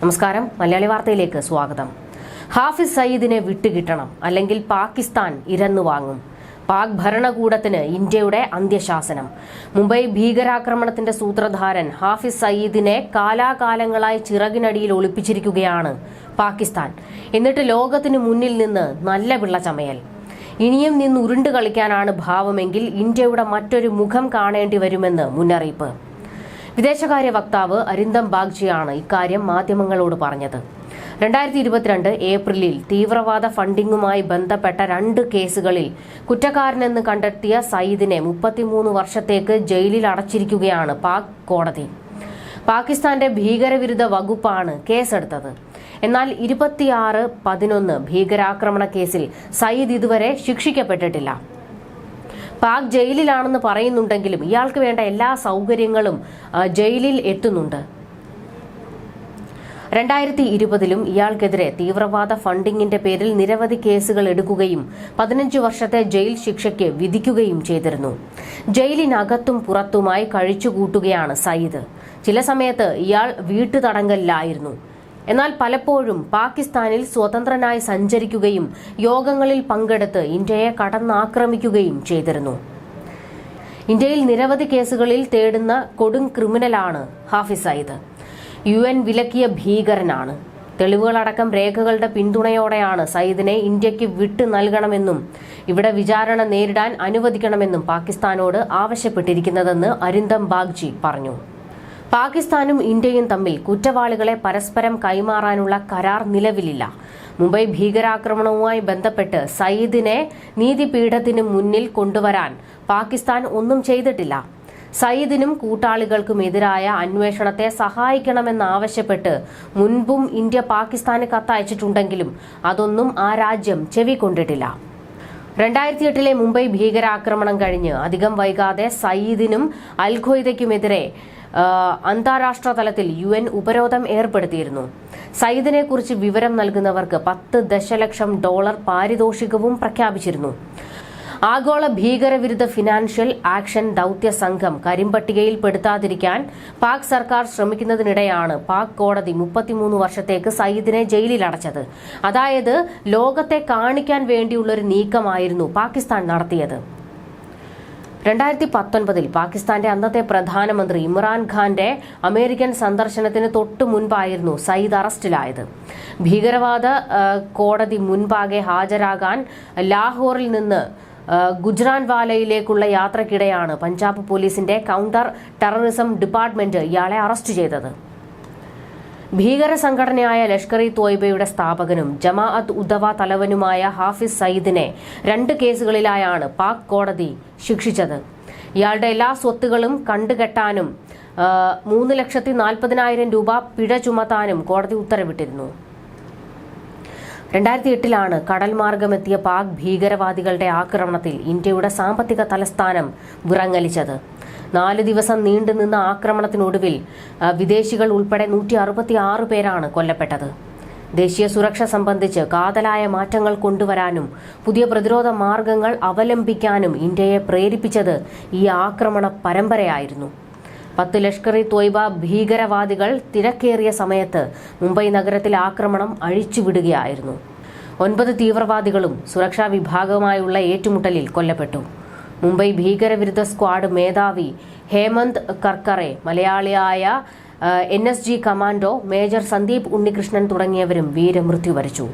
നമസ്കാരം. മലയാളി വാർത്തയിലേക്ക് സ്വാഗതം. ഹാഫിസ് സയ്യിദിനെ വിട്ടുകിട്ടണം അല്ലെങ്കിൽ പാകിസ്ഥാൻ ഇരന്നു വാങ്ങും. പാക് ഭരണകൂടത്തിന് ഇന്ത്യയുടെ അന്ത്യശാസനം. മുംബൈ ഭീകരാക്രമണത്തിന്റെ സൂത്രധാരൻ ഹാഫിസ് സയ്യിദിനെ കാലാകാലങ്ങളായി ചിറകിനടിയിൽ ഒളിപ്പിച്ചിരിക്കുകയാണ് പാകിസ്ഥാൻ. എന്നിട്ട് ലോകത്തിന് മുന്നിൽ നിന്ന് നല്ല പിള്ള ചമയൽ. ഇനിയും നിന്ന് ഉരുണ്ട് കളിക്കാനാണ് ഭാവമെങ്കിൽ ഇന്ത്യയുടെ മറ്റൊരു മുഖം കാണേണ്ടി വരുമെന്ന് മുന്നറിയിപ്പ്. വിദേശകാര്യ വക്താവ് അരിന്ദം ബാഗ്ജിയാണ് ഇക്കാര്യം മാധ്യമങ്ങളോട് പറഞ്ഞത്. രണ്ടായിരത്തി ഇരുപത്തിരണ്ട് ഏപ്രിലിൽ തീവ്രവാദ ഫണ്ടിങ്ങുമായി ബന്ധപ്പെട്ട രണ്ട് കേസുകളിൽ കുറ്റക്കാരനെന്ന് കണ്ടെത്തിയ സയ്യിദിനെ മുപ്പത്തിമൂന്ന് വർഷത്തേക്ക് ജയിലിൽ അടച്ചിരിക്കുകയാണ് പാക് കോടതി. പാകിസ്ഥാന്റെ ഭീകരവിരുദ്ധ വകുപ്പാണ് കേസെടുത്തത്. എന്നാൽ ഇരുപത്തിയാറ് പതിനൊന്ന് ഭീകരാക്രമണ കേസിൽ സയ്യിദ് ഇതുവരെ ശിക്ഷിക്കപ്പെട്ടിട്ടില്ല. പാക് ജയിലിലാണെന്ന് പറയുന്നുണ്ടെങ്കിലും ഇയാൾക്ക് വേണ്ട എല്ലാ സൗകര്യങ്ങളും ജയിലിൽ എത്തുന്നുണ്ട്. രണ്ടായിരത്തി ഇരുപതിലും ഇയാൾക്കെതിരെ തീവ്രവാദ ഫണ്ടിങ്ങിന്റെ പേരിൽ നിരവധി കേസുകൾ എടുക്കുകയും പതിനഞ്ച് വർഷത്തെ ജയിൽ ശിക്ഷയ്ക്ക് വിധിക്കുകയും ചെയ്തിരുന്നു. ജയിലിനകത്തും പുറത്തുമായി കഴിച്ചുകൂട്ടുകയാണ് സയ്യിദ്. ചില സമയത്ത് ഇയാൾ വീട്ടുതടങ്കലിലായിരുന്നു. എന്നാൽ പലപ്പോഴും പാകിസ്ഥാനിൽ സ്വതന്ത്രനായി സഞ്ചരിക്കുകയും യോഗങ്ങളിൽ പങ്കെടുത്ത് ഇന്ത്യയെ കടന്നാക്രമിക്കുകയും ചെയ്തിരുന്നു. ഇന്ത്യയിൽ നിരവധി കേസുകളിൽ തേടുന്ന കൊടും ക്രിമിനലാണ് ഹാഫിസ് സയ്യിദ്. യു എൻ വിലക്കിയ ഭീകരനാണ്. തെളിവുകളടക്കം രേഖകളുടെ പിന്തുണയോടെയാണ് സയ്യിദിനെ ഇന്ത്യയ്ക്ക് വിട്ടു നൽകണമെന്നും ഇവിടെ വിചാരണ നേരിടാൻ അനുവദിക്കണമെന്നും പാകിസ്ഥാനോട് ആവശ്യപ്പെട്ടിരിക്കുന്നതെന്ന് അരിന്ദം ബാഗ്ജി പറഞ്ഞു. പാകിസ്ഥാനും ഇന്ത്യയും തമ്മിൽ കുറ്റവാളികളെ പരസ്പരം കൈമാറാനുള്ള കരാർ നിലവിലില്ല. മുംബൈ ഭീകരാക്രമണവുമായി ബന്ധപ്പെട്ട് സയ്യിദിനെ നീതിപീഠത്തിന് മുന്നിൽ കൊണ്ടുവരാൻ പാകിസ്ഥാൻ ഒന്നും ചെയ്തിട്ടില്ല. സയ്യിദിനും കൂട്ടാളികൾക്കുമെതിരായ അന്വേഷണത്തെ സഹായിക്കണമെന്നാവശ്യപ്പെട്ട് മുൻപും ഇന്ത്യ പാകിസ്ഥാന് കത്തയച്ചിട്ടുണ്ടെങ്കിലും അതൊന്നും ആ രാജ്യം ചെവിക്കൊണ്ടിട്ടില്ല. രണ്ടായിരത്തി എട്ടിലെ മുംബൈ ഭീകരാക്രമണം കഴിഞ്ഞ് അധികം വൈകാതെ സയ്യിദിനും അൽ ഖ്വയ്ദയ്ക്കുമെതിരെ ആ, അന്താരാഷ്ട്ര തലത്തിൽ യു എൻ ഉപരോധം ഏർപ്പെടുത്തിയിരുന്നു. സയ്യിദിനെ കുറിച്ച് വിവരം നൽകുന്നവർക്ക് പത്ത് ദശലക്ഷം ഡോളർ പാരിതോഷികവും പ്രഖ്യാപിച്ചിരുന്നു. ആഗോള ഭീകരവിരുദ്ധ ഫിനാൻഷ്യൽ ആക്ഷൻ ദൌത്യ സംഘം കരിമ്പട്ടികയിൽ പെടുത്താതിരിക്കാൻ പാക് സർക്കാർ ശ്രമിക്കുന്നതിനിടെയാണ് പാക് കോടതി മുപ്പത്തിമൂന്ന് വർഷത്തേക്ക് സയ്യിദിനെ ജയിലിൽ അടച്ചത്. അതായത് ലോകത്തെ കാണിക്കാൻ വേണ്ടിയുള്ളൊരു നീക്കമായിരുന്നു പാകിസ്ഥാൻ നടത്തിയത്. രണ്ടായിരത്തി പത്തൊൻപതിൽ പാകിസ്ഥാന്റെ അന്നത്തെ പ്രധാനമന്ത്രി ഇമ്രാൻഖാന്റെ അമേരിക്കൻ സന്ദർശനത്തിന് തൊട്ടു മുൻപായിരുന്നു സയ്യിദ് അറസ്റ്റിലായത്. ഭീകരവാദ കോടതി മുൻപാകെ ഹാജരാകാൻ ലാഹോറിൽ നിന്ന് ഗുജറാൻ ഗുജ്റാൻവാലയിലേക്കുള്ള യാത്രക്കിടെയാണ് പഞ്ചാബ് പോലീസിന്റെ കൗണ്ടർ ടെററിസം ഡിപ്പാർട്ട്മെന്റ് ഇയാളെ അറസ്റ്റ് ചെയ്തത്. ഭീകര സംഘടനയായ ലഷ്കർ ഇ തോയ്ബയുടെ സ്ഥാപകനും ജമാഅത്ത് ഉദവ തലവനുമായ ഹാഫിസ് സയ്യിദിനെ രണ്ട് കേസുകളിലായാണ് പാക് കോടതി ശിക്ഷിച്ചത്. ഇയാളുടെ എല്ലാ സ്വത്തുകളും കണ്ടുകെട്ടാനും മൂന്ന് ലക്ഷത്തി നാൽപ്പതിനായിരം രൂപ പിഴ ചുമത്താനും കോടതി ഉത്തരവിട്ടിരുന്നു. രണ്ടായിരത്തി എട്ടിലാണ് കടൽ മാർഗമെത്തിയ പാക് ഭീകരവാദികളുടെ ആക്രമണത്തിൽ ഇന്ത്യയുടെ സാമ്പത്തിക തലസ്ഥാനം വിറങ്ങലിച്ചത്. നാല് ദിവസം നീണ്ടുനിന്ന ആക്രമണത്തിനൊടുവിൽ വിദേശികൾ ഉൾപ്പെടെ നൂറ്റി അറുപത്തി ആറ് പേരാണ് കൊല്ലപ്പെട്ടത്. ദേശീയ സുരക്ഷ സംബന്ധിച്ച് കാതലായ മാറ്റങ്ങൾ കൊണ്ടുവരാനും പുതിയ പ്രതിരോധ മാർഗങ്ങൾ അവലംബിക്കാനും ഇന്ത്യയെ പ്രേരിപ്പിച്ചത് ഈ ആക്രമണ പരമ്പരയായിരുന്നു. പത്ത് ലഷ്കർ ഇ തോയ്ബ ഭീകരവാദികൾ തിരക്കേറിയ സമയത്ത് മുംബൈ നഗരത്തിൽ ആക്രമണം അഴിച്ചുവിടുകയായിരുന്നു. ഒൻപത് തീവ്രവാദികളും സുരക്ഷാ വിഭാഗവുമായുള്ള ഏറ്റുമുട്ടലിൽ കൊല്ലപ്പെട്ടു. മുംബൈ ഭീകരവിരുദ്ധ സ്ക്വാഡ് മേധാവി ഹേമന്ത് കർക്കറെ മലയാളിയായ N S G commando major Sandeep Unnikrishnan തുടങ്ങിയവരും വീരമൃത്യു വരിച്ചു.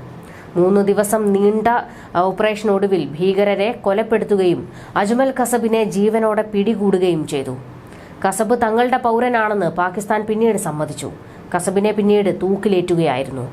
മൂന്ന് ദിവസം നീണ്ട ഓപ്പറേഷനൊടുവിൽ ഭീകരരെ കൊലപ്പെടുത്തുകയും അജ്മൽ കസബിനെ ജീവനോടെ പിടികൂടുകയും ചെയ്തു. കസബ് തങ്ങളുടെ പൗരനാണെന്ന് പാകിസ്ഥാൻ പിന്നീട് സമ്മതിച്ചു. കസബിനെ പിന്നീട് തൂക്കിലേറ്റുകയായിരുന്നു.